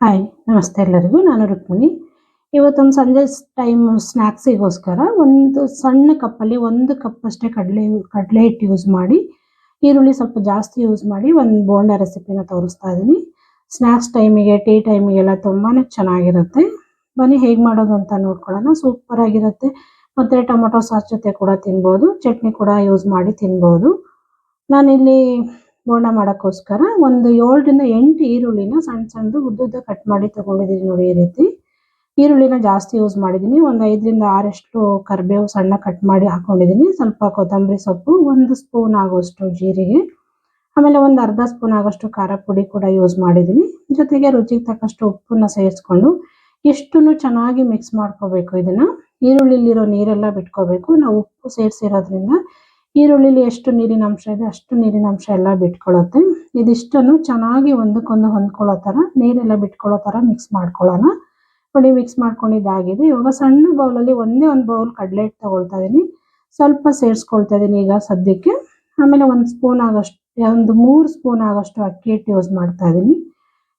Hi ನಮಸ್ತೆ ಎಲ್ಲರಿಗೂ. ನಾನು ರುಕ್ಮಿಣಿ. ಇವತ್ತೊಂದು ಸಂಜೆ ಟೈಮ್ ಸ್ನ್ಯಾಕ್ಸಿಗೋಸ್ಕರ ಒಂದು ಸಣ್ಣ ಕಪ್ಪಲ್ಲಿ ಒಂದು ಕಪ್ ಅಷ್ಟೇ ಕಡಲೆ ಕಡಲೆ ಹಿಟ್ಟು ಯೂಸ್ ಮಾಡಿ, ಈರುಳ್ಳಿ ಸ್ವಲ್ಪ ಜಾಸ್ತಿ ಯೂಸ್ ಮಾಡಿ ಒಂದು ಬೋಂಡ ರೆಸಿಪಿನ ತೋರಿಸ್ತಾ ಇದ್ದೀನಿ. ಸ್ನ್ಯಾಕ್ಸ್ ಟೈಮಿಗೆ ಟೀ ಟೈಮಿಗೆಲ್ಲ ತುಂಬಾ ಚೆನ್ನಾಗಿರುತ್ತೆ. ಬನ್ನಿ, ಹೇಗೆ ಮಾಡೋದು ಅಂತ ನೋಡ್ಕೊಳ್ಳೋಣ. ಸೂಪರ್ ಆಗಿರುತ್ತೆ. ಮತ್ತು ಟೊಮೊಟೊ ಸಾಸ್ ಜೊತೆ ಕೂಡ ತಿನ್ಬೋದು. ಚಟ್ನಿ ಕೂಡ ಯೂಸ್ ಮಾಡಿ ತಿನ್ಬೋದು. ನಾನಿಲ್ಲಿ ಬೋಂಡ ಮಾಡೋಕ್ಕೋಸ್ಕರ ಒಂದು ಏಳರಿಂದ ಎಂಟು ಈರುಳ್ಳಿನ ಸಣ್ಣ ಸಣ್ಣದು ಉದ್ದುದ್ದ ಕಟ್ ಮಾಡಿ ತಗೊಂಡಿದ್ದೀನಿ ನೋಡಿ ಈ ರೀತಿ. ಈರುಳ್ಳಿನ ಜಾಸ್ತಿ ಯೂಸ್ ಮಾಡಿದ್ದೀನಿ. ಒಂದು ಐದರಿಂದ ಆರಷ್ಟು ಕರಿಬೇವು ಸಣ್ಣ ಕಟ್ ಮಾಡಿ ಹಾಕೊಂಡಿದ್ದೀನಿ. ಸ್ವಲ್ಪ ಕೊತ್ತಂಬರಿ ಸೊಪ್ಪು, ಒಂದು ಸ್ಪೂನ್ ಆಗೋಷ್ಟು ಜೀರಿಗೆ, ಆಮೇಲೆ ಒಂದು ಅರ್ಧ ಸ್ಪೂನ್ ಆಗೋಷ್ಟು ಖಾರ ಪುಡಿ ಕೂಡ ಯೂಸ್ ಮಾಡಿದ್ದೀನಿ. ಜೊತೆಗೆ ರುಚಿಗೆ ತಕ್ಕಷ್ಟು ಉಪ್ಪನ್ನು ಸೇರಿಸ್ಕೊಂಡು ಇಷ್ಟನ್ನು ಚೆನ್ನಾಗಿ ಮಿಕ್ಸ್ ಮಾಡ್ಕೋಬೇಕು ಇದನ್ನು. ಈರುಳ್ಳಿಲಿರೋ ನೀರೆಲ್ಲ ಬಿಟ್ಕೋಬೇಕು. ನಾವು ಉಪ್ಪು ಸೇರಿಸಿರೋದ್ರಿಂದ ಈರುಳ್ಳಿಲಿ ಎಷ್ಟು ನೀರಿನ ಅಂಶ ಇದೆ, ಅಷ್ಟು ನೀರಿನ ಅಂಶ ಎಲ್ಲ ಬಿಟ್ಕೊಳ್ಳುತ್ತೆ ಇದಿಷ್ಟನ್ನು ಚೆನ್ನಾಗಿ ಒಂದಕ್ಕೊಂದು ಹೊಂದ್ಕೊಳ್ಳೋ ಥರ, ನೀರೆಲ್ಲ ಬಿಟ್ಕೊಳ್ಳೋ ಥರ ಮಿಕ್ಸ್ ಮಾಡ್ಕೊಳ್ಳೋಣ. ನೋಡಿ ಮಿಕ್ಸ್ ಮಾಡ್ಕೊಂಡಿದ್ದಾಗಿದೆ ಇವಾಗ ಸಣ್ಣ ಬೌಲಲ್ಲಿ ಒಂದೇ ಒಂದು ಬೌಲ್ ಕಡಲೆ ಹಿಟ್ಟು ತಗೊಳ್ತಾ ಇದ್ದೀನಿ ಸ್ವಲ್ಪ ಸೇರಿಸ್ಕೊಳ್ತಾ ಇದ್ದೀನಿ ಈಗ ಸದ್ಯಕ್ಕೆ. ಆಮೇಲೆ ಒಂದು ಸ್ಪೂನ್ ಆಗೋಷ್ಟು, ಒಂದು ಮೂರು ಸ್ಪೂನ್ ಆಗೋಷ್ಟು ಅಕ್ಕಿ ಹಿಟ್ಟು ಯೂಸ್ ಮಾಡ್ತಾ ಇದ್ದೀನಿ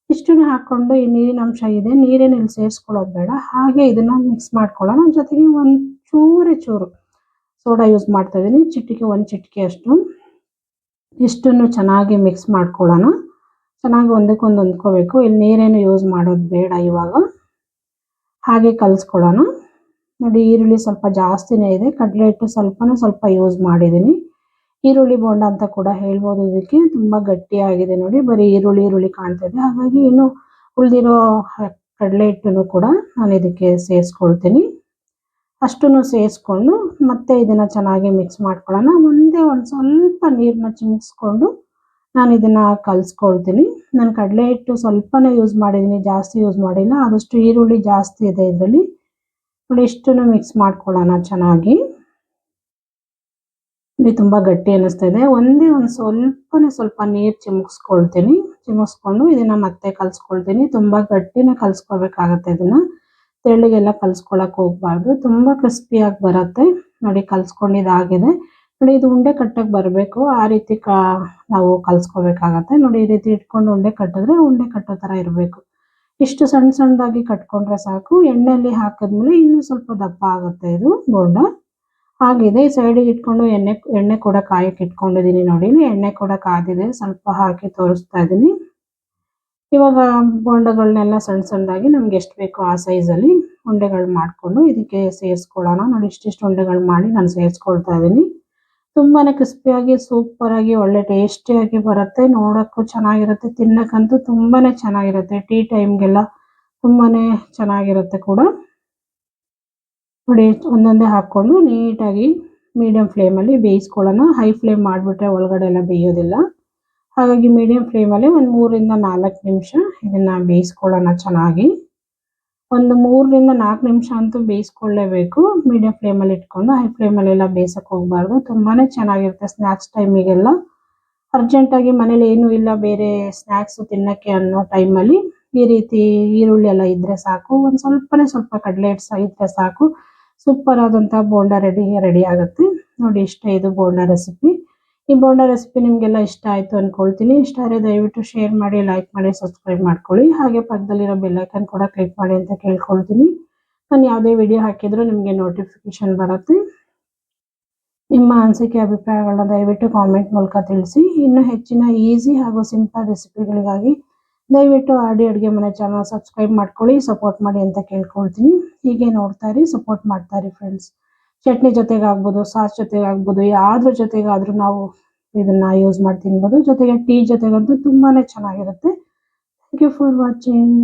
ಇಷ್ಟನ್ನು ಹಾಕ್ಕೊಂಡು ಈ ನೀರಿನ ಅಂಶ ಇದೆ. ನೀರೇನು ಇಲ್ಲಿ ಸೇರಿಸ್ಕೊಳ್ಳೋದು ಬೇಡ. ಹಾಗೆ ಇದನ್ನು ಮಿಕ್ಸ್ ಮಾಡ್ಕೊಳ್ಳೋಣ. ಜೊತೆಗೆ ಒಂದು ಚೂರೇ ಚೂರು. ಸೋಡಾ ಯೂಸ್ ಮಾಡ್ತಾ ಇದ್ದೀನಿ. ಚಿಟಿಕೆ ಒಂದು ಚಿಟಿಕೆ ಅಷ್ಟು. ಇಷ್ಟನ್ನು ಚೆನ್ನಾಗಿ ಮಿಕ್ಸ್ ಮಾಡ್ಕೊಳ್ಳೋಣ. ಚೆನ್ನಾಗಿ ಒಂದಕ್ಕೊಂದು ಹೊಂದ್ಕೋಬೇಕು. ಇಲ್ಲಿ ನೀರೇನು ಯೂಸ್ ಮಾಡೋದು ಬೇಡ ಇವಾಗ. ಹಾಗೆ ಕಲಿಸ್ಕೊಳ್ಳೋಣ. ನೋಡಿ, ಈರುಳ್ಳಿ ಸ್ವಲ್ಪ ಜಾಸ್ತಿನೇ ಇದೆ. ಕಡಲೆ ಹಿಟ್ಟು ಸ್ವಲ್ಪನೂ ಸ್ವಲ್ಪ ಯೂಸ್ ಮಾಡಿದ್ದೀನಿ. ಈರುಳ್ಳಿ ಬೋಂಡ ಅಂತ ಕೂಡ ಹೇಳ್ಬೋದು ಇದಕ್ಕೆ. ತುಂಬ ಗಟ್ಟಿಯಾಗಿದೆ ನೋಡಿ. ಬರೀ ಈರುಳ್ಳಿ ಈರುಳ್ಳಿ ಕಾಣ್ತಾ ಇದೆ. ಹಾಗಾಗಿ ಇನ್ನು ಉಳಿದಿರೋ ಕಡಲೆ ಹಿಟ್ಟನ್ನು ಕೂಡ ನಾನು ಇದಕ್ಕೆ ಸೇರಿಸ್ಕೊಳ್ತೀನಿ. ಅಷ್ಟನ್ನು ಸೇರಿಸ್ಕೊಂಡು ಮತ್ತೆ ಇದನ್ನು ಚೆನ್ನಾಗಿ ಮಿಕ್ಸ್ ಮಾಡ್ಕೊಳ್ಳೋಣ. ಒಂದೇ ಒಂದು ಸ್ವಲ್ಪ ನೀರನ್ನ ಚಿಮ್ಮಿಸ್ಕೊಂಡು ನಾನು ಇದನ್ನು ಕಲಿಸ್ಕೊಳ್ತೀನಿ. ನಾನು ಕಡಲೆ ಹಿಟ್ಟು ಸ್ವಲ್ಪನೇ ಯೂಸ್ ಮಾಡಿದ್ದೀನಿ ಜಾಸ್ತಿ ಯೂಸ್ ಮಾಡಿಲ್ಲ. ಆದಷ್ಟು ಈರುಳ್ಳಿ ಜಾಸ್ತಿ ಇದೆ ಇದರಲ್ಲಿ. ನೋಡಿ, ಇಷ್ಟನ್ನು ಮಿಕ್ಸ್ ಮಾಡ್ಕೊಳ್ಳೋಣ ಚೆನ್ನಾಗಿ. ಇಲ್ಲಿ ತುಂಬ ಗಟ್ಟಿ ಅನ್ನಿಸ್ತಾ ಇದೆ. ಒಂದೇ ಒಂದು ಸ್ವಲ್ಪನೇ ಸ್ವಲ್ಪ ನೀರು ಚಿಮುಕ್ಸ್ಕೊಳ್ತೀನಿ ಚಿಮುಕ್ಸ್ಕೊಂಡು ಇದನ್ನು ಮತ್ತೆ ಕಲಿಸ್ಕೊಳ್ತೀನಿ. ತುಂಬ ಗಟ್ಟಿನೇ ಕಲಿಸ್ಕೋಬೇಕಾಗತ್ತೆ ಇದನ್ನು. ತೆಳ್ಳಗೆಲ್ಲ ಕಲ್ಸ್ಕೊಳಕ್ ಹೋಗ್ಬಾರ್ದು. ತುಂಬಾ ಕ್ರಿಸ್ಪಿಯಾಗಿ ಬರುತ್ತೆ. ನೋಡಿ ಕಲ್ಸ್ಕೊಂಡಿದ್ದಾಗಿದೆ ನೋಡಿ, ಇದು ಉಂಡೆ ಕಟ್ಟಕ್ಕೆ ಬರಬೇಕು. ಆ ರೀತಿ ಕಾ, ನಾವು ಕಲ್ಸ್ಕೋಬೇಕಾಗತ್ತೆ. ನೋಡಿ, ಈ ರೀತಿ ಇಟ್ಕೊಂಡು ಉಂಡೆ ಕಟ್ಟಿದ್ರೆ ಉಂಡೆ ಕಟ್ಟೋ ಥರ ಇರಬೇಕು. ಇಷ್ಟು ಸಣ್ಣ ಸಣ್ಣದಾಗಿ ಕಟ್ಕೊಂಡ್ರೆ ಸಾಕು. ಎಣ್ಣೆಯಲ್ಲಿ ಹಾಕಿದ್ಮೇಲೆ ಇನ್ನೂ ಸ್ವಲ್ಪ ದಪ್ಪ ಆಗುತ್ತೆ ಇದು ಬೋಂಡ. ಆಗಿದೆ. ಸೈಡಿಗೆ ಇಟ್ಕೊಂಡು ಎಣ್ಣೆ ಎಣ್ಣೆ ಕೂಡ ಕಾಯಕ್ಕೆ ಇಟ್ಕೊಂಡಿದ್ದೀನಿ ನೋಡಿ. ಎಣ್ಣೆ ಕೂಡ ಕಾದಿದೆ. ಸ್ವಲ್ಪ ಹಾಕಿ ತೋರಿಸ್ತಾ ಇದ್ದೀನಿ. ಇವಾಗ ಬೋಂಡಗಳನ್ನೆಲ್ಲ ಸಣ್ಣ ಸಣ್ಣದಾಗಿ ನಮ್ಗೆ ಎಷ್ಟು ಬೇಕೋ ಆ ಸೈಜಲ್ಲಿ ಉಂಡೆಗಳು ಮಾಡಿಕೊಂಡು ಇದಕ್ಕೆ ಸೇರಿಸ್ಕೊಳ್ಳೋಣ. ನಾನು ಇಷ್ಟಿಷ್ಟು ಉಂಡೆಗಳು ಮಾಡಿ ನಾನು ಸೇರಿಸ್ಕೊಳ್ತಾ ಇದ್ದೀನಿ. ತುಂಬಾ ಕ್ರಿಸ್ಪಿಯಾಗಿ, ಸೂಪರಾಗಿ, ಒಳ್ಳೆ ಟೇಸ್ಟಿಯಾಗಿ ಬರುತ್ತೆ. ನೋಡೋಕ್ಕೂ ಚೆನ್ನಾಗಿರುತ್ತೆ. ತಿನ್ನಕ್ಕಂತೂ ತುಂಬಾ ಚೆನ್ನಾಗಿರುತ್ತೆ. ಟೀ ಟೈಮ್ಗೆಲ್ಲ ತುಂಬಾ ಚೆನ್ನಾಗಿರುತ್ತೆ ಕೂಡ. ನೋಡಿ, ಒಂದೊಂದೇ ಹಾಕ್ಕೊಂಡು ನೀಟಾಗಿ ಮೀಡಿಯಂ ಫ್ಲೇಮಲ್ಲಿ ಬೇಯಿಸ್ಕೊಳ್ಳೋಣ. ಹೈ ಫ್ಲೇಮ್ ಮಾಡಿಬಿಟ್ರೆ ಒಳಗಡೆ ಎಲ್ಲ ಬೇಯೋದಿಲ್ಲ. ಹಾಗಾಗಿ ಮೀಡಿಯಂ ಫ್ಲೇಮಲ್ಲಿ ಒಂದು ಮೂರರಿಂದ ನಾಲ್ಕು ನಿಮಿಷ ಇದನ್ನು ಬೇಯಿಸ್ಕೊಳ್ಳೋಣ ಚೆನ್ನಾಗಿ. ಒಂದು ಮೂರರಿಂದ ನಾಲ್ಕು ನಿಮಿಷ ಅಂತೂ ಬೇಯಿಸ್ಕೊಳ್ಳೇಬೇಕು. ಮೀಡಿಯಂ ಫ್ಲೇಮಲ್ಲಿ ಇಟ್ಕೊಂಡು ಹೈ ಫ್ಲೇಮಲ್ಲೆಲ್ಲ ಬೇಯಿಸೋಕೆ ಹೋಗಬಾರ್ದು. ತುಂಬಾ ಚೆನ್ನಾಗಿರುತ್ತೆ ಸ್ನ್ಯಾಕ್ಸ್ ಟೈಮಿಗೆಲ್ಲ ಅರ್ಜೆಂಟಾಗಿ ಮನೇಲಿ ಏನೂ ಇಲ್ಲ ಬೇರೆ ಸ್ನ್ಯಾಕ್ಸು ತಿನ್ನೋಕ್ಕೆ ಅನ್ನೋ ಟೈಮಲ್ಲಿ ಈ ರೀತಿ ಈರುಳ್ಳಿ ಎಲ್ಲ ಇದ್ದರೆ ಸಾಕು. ಒಂದು ಸ್ವಲ್ಪನೇ ಸ್ವಲ್ಪ ಕಡಲೆ ಹಿಟ್ಟು ಇದ್ದರೆ ಸಾಕು. ಸೂಪರ್ ಆದಂಥ ಬೋಂಡ ರೆಡಿ ರೆಡಿ ಆಗುತ್ತೆ. ನೋಡಿ ಇಷ್ಟ ಇದು ಬೋಂಡ ರೆಸಿಪಿ ಈ ಬೋಂಡ ರೆಸಿಪಿ ನಿಮಗೆಲ್ಲ ಇಷ್ಟ ಆಯಿತು ಅಂದ್ಕೊಳ್ತೀನಿ ಇಷ್ಟ ಆದರೆ ದಯವಿಟ್ಟು ಶೇರ್ ಮಾಡಿ ಲೈಕ್ ಮಾಡಿ ಸಬ್ಸ್ಕ್ರೈಬ್ ಮಾಡ್ಕೊಳ್ಳಿ. ಹಾಗೆ ಪಕ್ಕದಲ್ಲಿರೋ ಬೆಲ್ಲೈಕನ್ ಕೂಡ ಕ್ಲಿಕ್ ಮಾಡಿ ಅಂತ ಕೇಳ್ಕೊಳ್ತೀನಿ. ನಾನು ಯಾವುದೇ ವಿಡಿಯೋ ಹಾಕಿದರೂ ನಿಮಗೆ ನೋಟಿಫಿಕೇಶನ್ ಬರುತ್ತೆ. ನಿಮ್ಮ ಅನಿಸಿಕೆ, ಅಭಿಪ್ರಾಯಗಳನ್ನ ದಯವಿಟ್ಟು ಕಾಮೆಂಟ್ ಮೂಲಕ ತಿಳಿಸಿ. ಇನ್ನೂ ಹೆಚ್ಚಿನ ಈಸಿ ಹಾಗೂ ಸಿಂಪಲ್ ರೆಸಿಪಿಗಳಿಗಾಗಿ ದಯವಿಟ್ಟು ಆಡಿ ಅಡುಗೆ ಮನೆ ಚಾನಲ್ ಸಬ್ಸ್ಕ್ರೈಬ್ ಮಾಡ್ಕೊಳ್ಳಿ ಸಪೋರ್ಟ್ ಮಾಡಿ ಅಂತ ಕೇಳ್ಕೊಳ್ತೀನಿ. ಹೀಗೆ ನೋಡ್ತಾ ಇರಿ ಸಪೋರ್ಟ್ ಮಾಡ್ತಾ ಫ್ರೆಂಡ್ಸ್ ಚಟ್ನಿ ಜೊತೆಗೆ ಆಗ್ಬೋದು ಸಾಸ್ ಜೊತೆಗೆ ಆಗ್ಬೋದು ಯಾವ್ದ್ರ ಜೊತೆಗಾದ್ರೂ ನಾವು ಇದನ್ನ ಯೂಸ್ ಮಾಡಿ ತಿನ್ಬೋದು ಜೊತೆಗೆ ಟೀ ಜೊತೆಗಂತೂ ತುಂಬಾನೇ ಚೆನ್ನಾಗಿರುತ್ತೆ. Thank you for watching